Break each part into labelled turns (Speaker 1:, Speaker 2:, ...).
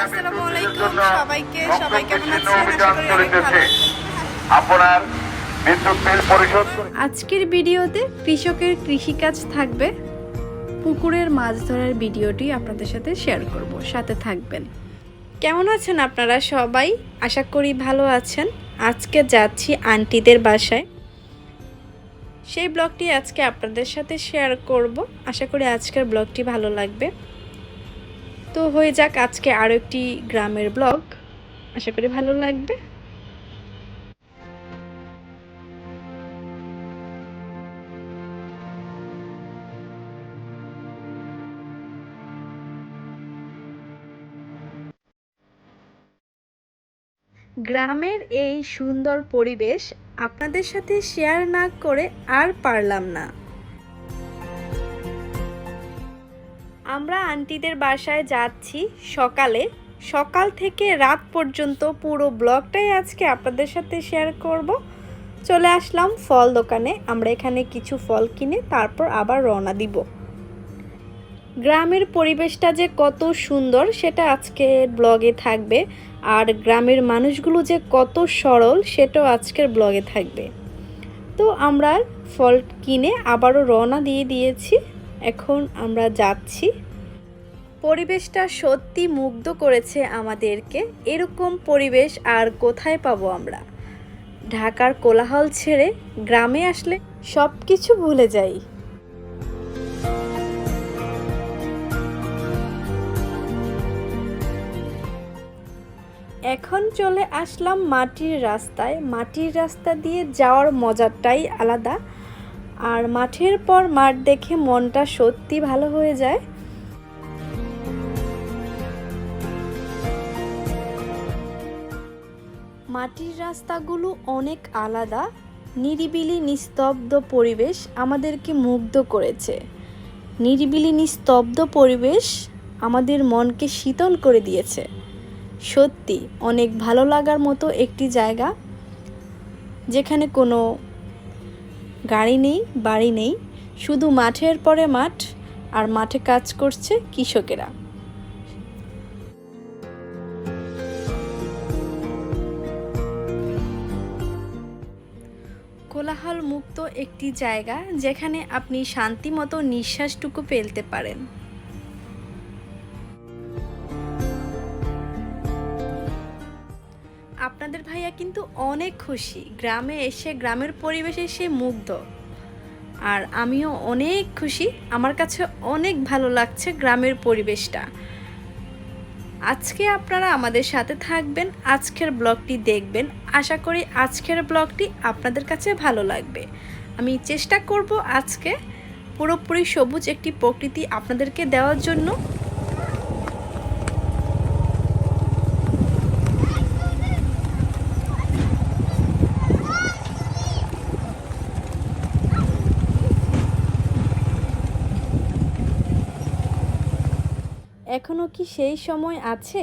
Speaker 1: আসসালামু আলাইকুম সবাইকে সবাই কেমন আছেন? আশা করি অনেক ভালো
Speaker 2: আপনার বিদ্যুৎ বিল পরিশোধ করে
Speaker 1: আজকের ভিডিওতে কৃষকের কৃষিকাজ থাকবে। পুকুরের মাছ ধরার ভিডিওটি আপনাদের সাথে শেয়ার করব সাথে থাকবেন। কেমন আছেন আপনারা সবাই? আশা করি ভালো আছেন। আজকে যাচ্ছি আন্টিদের বাসায়। সেই ব্লগটি আজকে আপনাদের সাথে শেয়ার করব। আশা করি আজকের ব্লগটি ভালো লাগবে। তো হয়ে যাক আজকে আরও একটি গ্রামের ব্লগ। আশা করি ভালো লাগবে। গ্রামের এই সুন্দর পরিবেশ আপনাদের সাথে শেয়ার না করে আর পারলাম না। আমরা আন্টিদের বাসায় যাচ্ছি সকালে। সকাল থেকে রাত পর্যন্ত পুরো ব্লগটাই আজকে আপনাদের সাথে শেয়ার করব। চলে আসলাম ফল দোকানে, আমরা এখানে কিছু ফল কিনে তারপর আবার রওনা দিব। গ্রামের পরিবেশটা যে কত সুন্দর, সেটা আজকের ব্লগে থাকবে। আর গ্রামের মানুষগুলো যে কত সরল, সেটাও আজকের ব্লগে থাকবে। তো আমরা ফল কিনে আবারও রওনা দিয়ে দিয়েছি। এখন আমরা যাচ্ছি। পরিবেশটা সত্যি মুগ্ধ করেছে আমাদেরকে। এরকম পরিবেশ আর কোথায় পাবো আমরা? ঢাকার কোলাহল ছেড়ে গ্রামে আসলে সব কিছু ভুলে যাই। এখন চলে আসলাম মাটির রাস্তায়। মাটির রাস্তা দিয়ে যাওয়ার মজাটাই আলাদা। আর মাঠের পর মাঠ দেখে মনটা সত্যি ভালো হয়ে যায়। মাটির রাস্তাগুলো অনেক আলাদা, নিরিবিলি নিস্তব্ধ পরিবেশ আমাদেরকে মুগ্ধ করেছে। নিরিবিলি নিস্তব্ধ পরিবেশ আমাদের মনকে শীতল করে দিয়েছে। সত্যি, অনেক ভালো লাগার মতো একটি জায়গা, যেখানে কোনো গাড়ি নেই, বাড়ি নেই, শুধু মাঠের পরে মাঠ আর মাঠে কাজ করছে কৃষকেরা। কোলাহল মুক্ত একটি জায়গা যেখানে আপনি শান্তিমতো নিঃশ্বাসটুকু ফেলতে পারেন। আপনাদের ভাইয়া কিন্তু অনেক খুশি। গ্রামে এসে, গ্রামের পরিবেশে সে মুগ্ধ। আর আমিও অনেক খুশি। আমার কাছে অনেক ভালো লাগছে গ্রামের পরিবেশটা। আজকে আপনারা আমাদের সাথে থাকবেন, আজকের ব্লগটি দেখবেন। আশা করি আজকের ব্লগটি আপনাদের কাছে ভালো লাগবে। আমি চেষ্টা করব আজকে পুরোপুরি সবুজ একটি প্রকৃতি আপনাদেরকে দেওয়ার জন্য। এখনও কি সেই সময় আছে?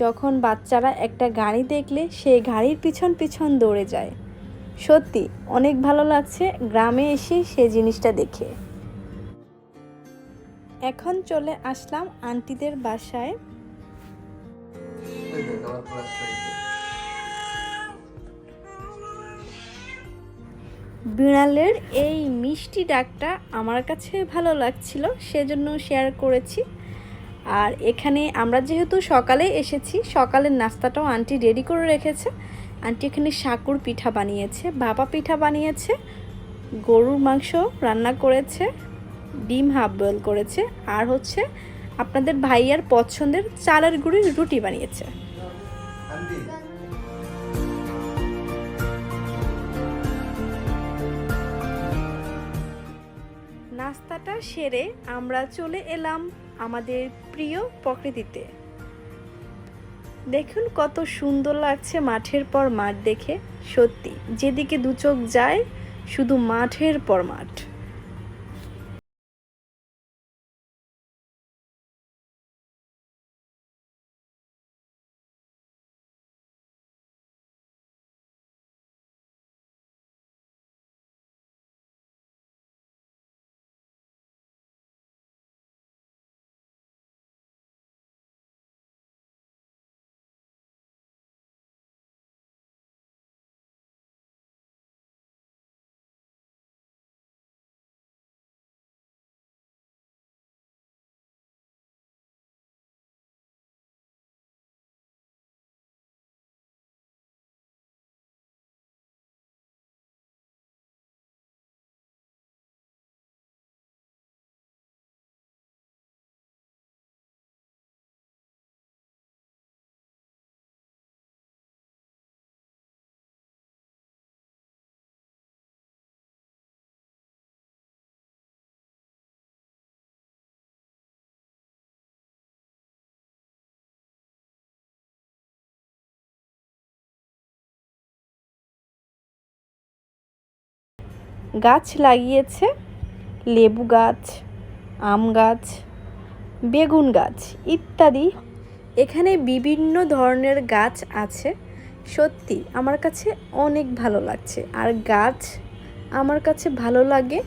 Speaker 1: যখন বাচ্চারা একটা গাড়ি দেখলে সেই গাড়ির পিছন পিছন দৌড়ে যায়। সত্যি, অনেক ভালো লাগছে গ্রামে এসে সেই জিনিসটা দেখে। এখন চলে আসলাম আন্টিদের বাসায়। বিড়ালের এই মিষ্টি ডাকটা আমার কাছে ভালো লাগছিল, সেজন্য শেয়ার করেছি। আর এখানে আমরা যেহেতু সকালে এসেছি, সকালের নাস্তাটাও আন্টি রেডি করে রেখেছে। আন্টি এখানে সাকুর পিঠা বানিয়েছে, বাবা পিঠা বানিয়েছে, গরুর মাংস রান্না করেছে, ডিম হাফ বয়েল করেছে, আর হচ্ছে আপনাদের ভাইয়ার পছন্দের চালের গুঁড়ির রুটি বানিয়েছে। নাস্তাটা সেরে আমরা চলে এলাম আমাদের প্রিয় প্রকৃতিতে। দেখুন কত সুন্দর লাগছে মাঠের পর মাঠ দেখে, সত্যি। যেদিকে দু চোখ যায়, শুধু মাঠের পর মাঠ। গাছ লাগিয়েছে, লেবু গাছ, আম গাছ, বেগুন গাছ ইত্যাদি। এখানে বিভিন্ন ধরনের গাছ আছে। সত্যি, আমার কাছে অনেক ভালো লাগছে। আর গাছ আমার কাছে ভালো লাগে,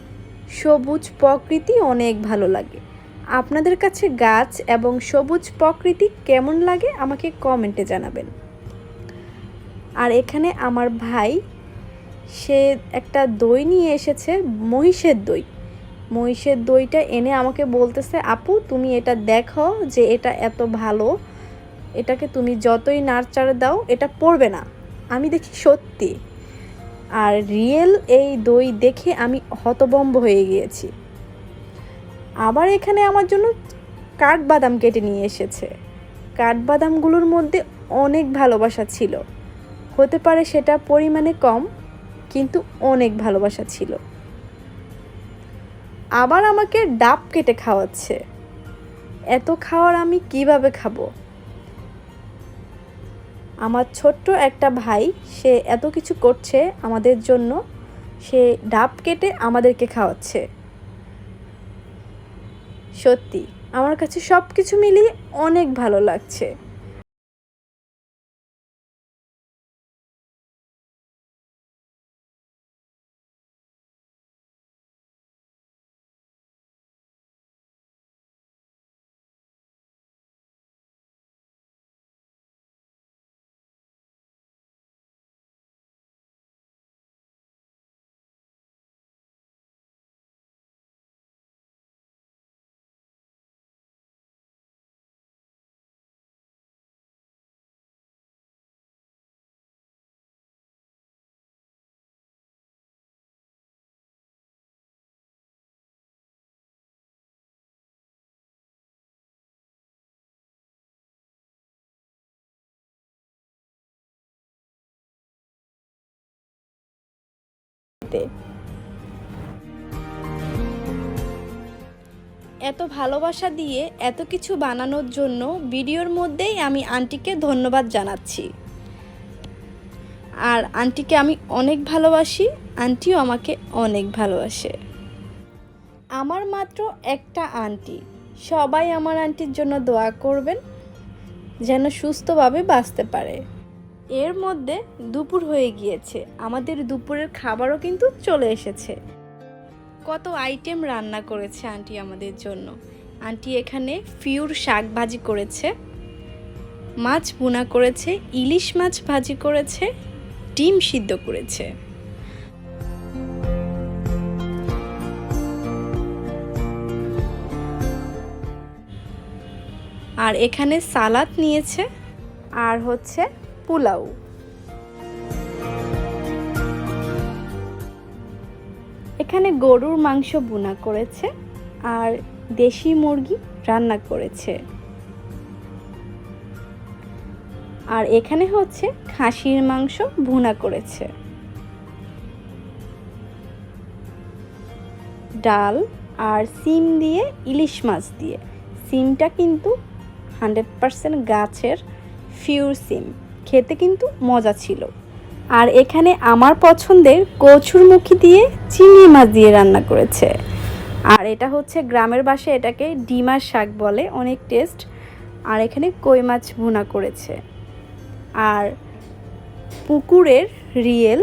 Speaker 1: সবুজ প্রকৃতি অনেক ভালো লাগে। আপনাদের কাছে গাছ এবং সবুজ প্রকৃতি কেমন লাগে আমাকে কমেন্টে জানাবেন। আর এখানে আমার ভাই সে একটা দই নিয়ে এসেছে, মহিষের দই। মহিষের দইটা এনে আমাকে বলতেছে, আপু, তুমি এটা দেখো যে এটা এত ভালো। এটাকে তুমি যতই নাড়চাড়ে দাও, এটা পড়বে না। আমি দেখি সত্যি। আর রিয়েল এই দই দেখে আমি হতবম্ব হয়ে গিয়েছি। আবার এখানে আমার জন্য কাঠবাদাম কেটে নিয়ে এসেছে। কাঠবাদামগুলোর মধ্যে অনেক ভালোবাসা ছিল। হতে পারে সেটা পরিমাণে কম কিন্তু অনেক ভালোবাসা ছিল। আবার আমাকে ডাব কেটে খাওয়াচ্ছে। এত খাওয়ার আমি কীভাবে খাব? আমার ছোট্ট একটা ভাই, সে এত কিছু করছে আমাদের জন্য, সে ডাব কেটে আমাদেরকে খাওয়াচ্ছে। সত্যি, আমার কাছে সব কিছু মিলিয়ে অনেক ভালো লাগছে। এত ভালোবাসা দিয়ে এত কিছু বানানোর জন্য ভিডিওর মধ্যেই আমি আন্টিকে ধন্যবাদ জানাচ্ছি। আর আন্টিকে আমি অনেক ভালোবাসি, আন্টিও আমাকে অনেক ভালোবাসে। আমার মাত্র একটা আন্টি, সবাই আমার আন্টির জন্য দোয়া করবেন, যেন সুস্থভাবে বাঁচতে পারে। এর মধ্যে দুপুর হয়ে গিয়েছে। আমাদের দুপুরের খাবারও কিন্তু চলে এসেছে। কত আইটেম রান্না করেছে আন্টি আমাদের জন্য। আন্টি এখানে ফিউর শাক ভাজি করেছে, মাছ বোনা করেছে, ইলিশ মাছ ভাজি করেছে, ডিম সিদ্ধ করেছে। আর এখানে সালাদ নিয়েছে, আর হচ্ছে পোলাও। এখানে গরুর মাংস বোনা করেছে আর দেশি মুরগি রান্না করেছে। আর এখানে হচ্ছে খাসির মাংস ভুনা করেছে। ডাল আর সিম দিয়ে ইলিশ মাছ দিয়ে। সিমটা কিন্তু হান্ড্রেড পারসেন্ট গাছের ফিউর সিম। খেতে কিন্তু মজা ছিল। আর এখানে আমার পছন্দের কচুরমুখী দিয়ে চিংড়ি মাছ দিয়ে রান্না করেছে। আর এটা হচ্ছে গ্রামের বাসায় এটাকে ডিমার শাক বলে, অনেক টেস্ট। আর এখানে কই মাছ ভুনা করেছে। আর পুকুরের রিয়েল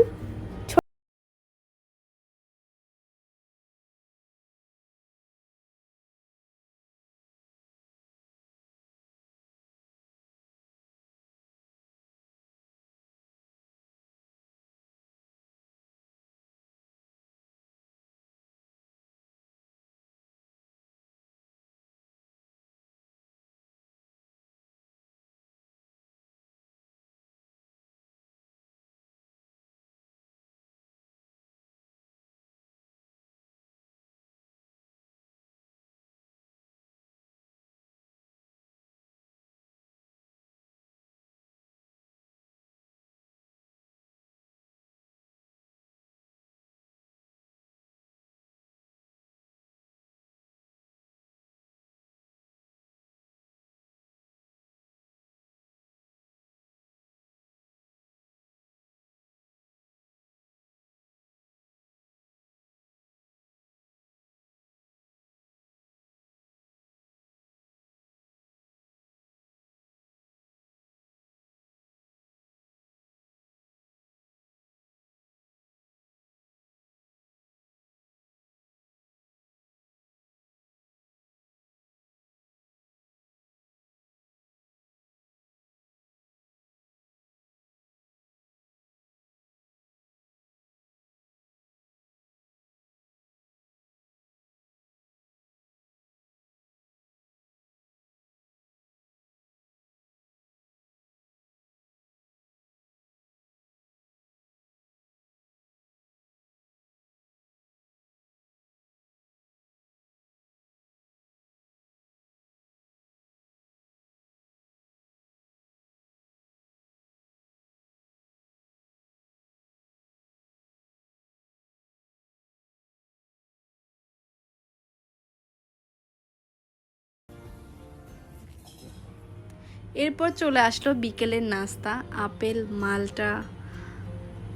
Speaker 1: এরপর চলে আসলো বিকেলের নাস্তা, আপেল, মালটা,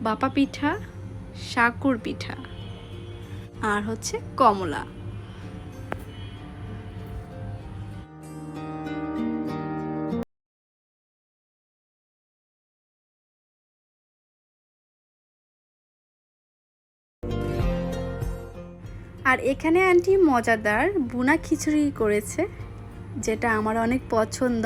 Speaker 1: বাপা পিঠা সাকুর পিঠা আর হচ্ছে কমলা। আর এখানে আন্টি মজাদার, বুনা খিচুড়ি করেছে, যেটা আমার অনেক পছন্দ।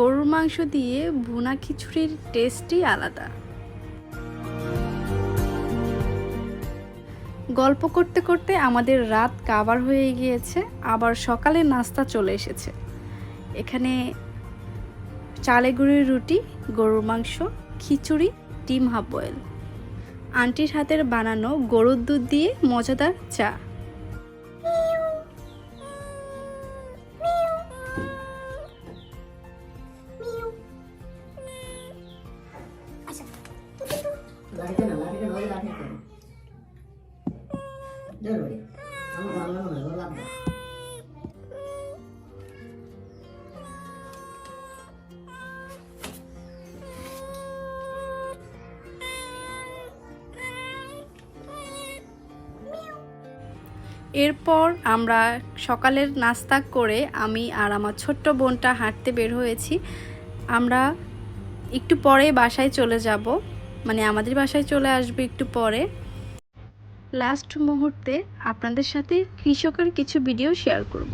Speaker 1: গরুর মাংস দিয়ে ভুনা খিচুড়ির টেস্টই আলাদা। গল্প করতে করতে আমাদের রাত কাভার হয়ে গিয়েছে, আবার সকালে নাস্তা চলে এসেছে। এখানে চালে গুঁড়ির রুটি, গরুর মাংস, খিচুড়ি, ডিম হাফ বয়েল। আন্টির হাতের বানানো গরুর দুধ দিয়ে মজাদার চা। এরপর আমরা সকালের নাস্তা করে আমি আর আমার ছোট্ট বোনটা হাঁটতে বের হয়েছি। আমরা একটু পরে বাসায় চলে যাব। মানে আমাদের বাসায় চলে আসবে একটু পরে। লাস্ট মুহূর্তে আপনাদের সাথে কৃষকের কিছু ভিডিও শেয়ার করব।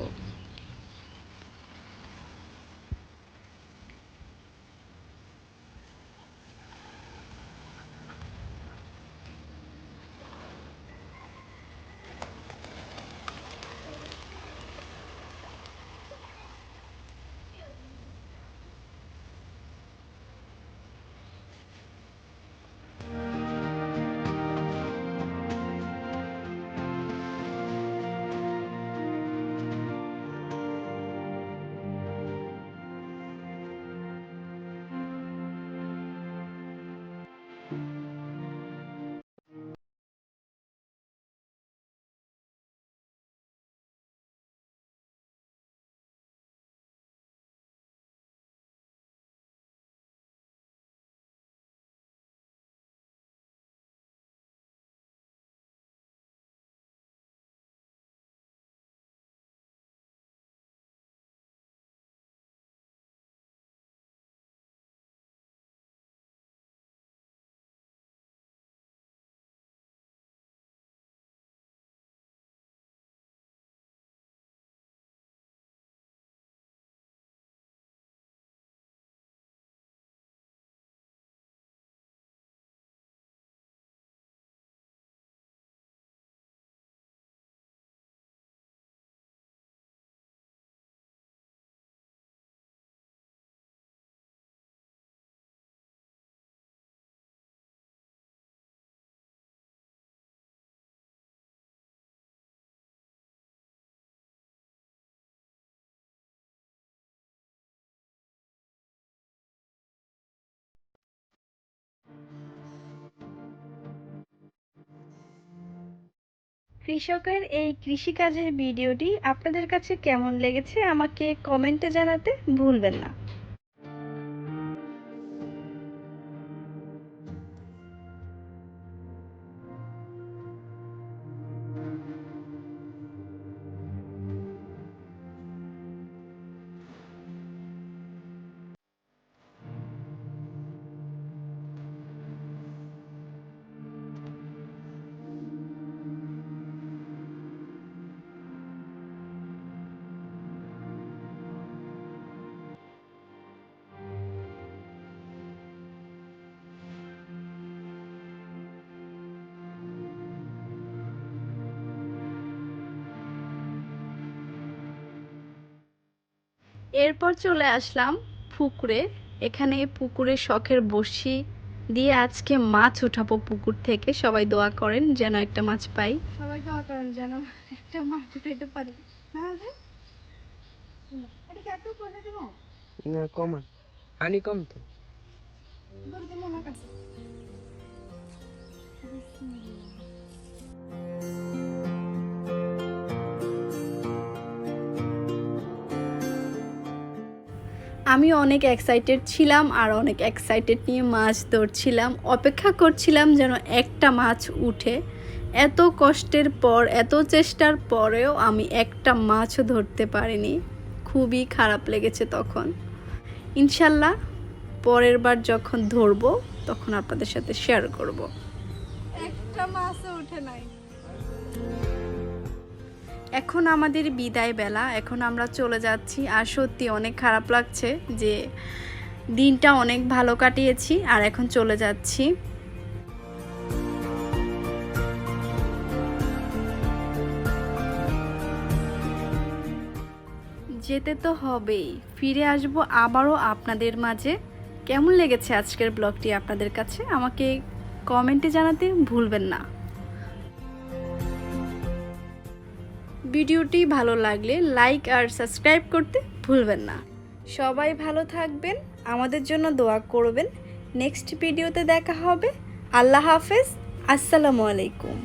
Speaker 1: কৃষকের এই কৃষিকাজের ভিডিওটি আপনাদের কাছে কেমন লেগেছে আমাকে কমেন্টে জানাতে ভুলবেন না। এরপর চলে আসলাম পুকুরে। এখানে পুকুরে শখের বসি দিয়ে আজকে মাছ উঠাবো পুকুর থেকে। সবাই দোয়া করেন যেন একটা মাছ পাই। সবাই দোয়া করেন যেন একটা মাছ উঠাইতে পারি।
Speaker 3: না কমান পানি কম তো।
Speaker 1: আমি অনেক এক্সাইটেড ছিলাম আর অনেক এক্সাইটেড নিয়ে মাছ ধরছিলাম। অপেক্ষা করছিলাম যেন একটা মাছ উঠে। এত কষ্টের পর, এত চেষ্টার পরেও আমি একটা মাছও ধরতে পারিনি। খুবই খারাপ লেগেছে তখন। ইনশাল্লাহ পরের বার যখন ধরবো, তখন আপনাদের সাথে শেয়ার করব। একটা মাছও উঠে নাই। এখন আমাদের বিদায় বেলা, এখন আমরা চলে যাচ্ছি আর সত্যি অনেক খারাপ লাগছে যে দিনটা অনেক ভালো কাটিয়েছি আর এখন চলে যাচ্ছি। যেতে তো হবেই, ফিরে আসব আবারও আপনাদের মাঝে। কেমন লেগেছে আজকের ব্লগটি আপনাদের কাছে? আমাকে কমেন্টে জানাতে ভুলবেন না। ভিডিওটি ভালো লাগলে লাইক আর সাবস্ক্রাইব করতে ভুলবেন না। সবাই ভালো থাকবেন, আমাদের জন্য দোয়া করবেন। নেক্সট ভিডিওতে দেখা হবে। আল্লাহ হাফেজ। আসসালামু আলাইকুম।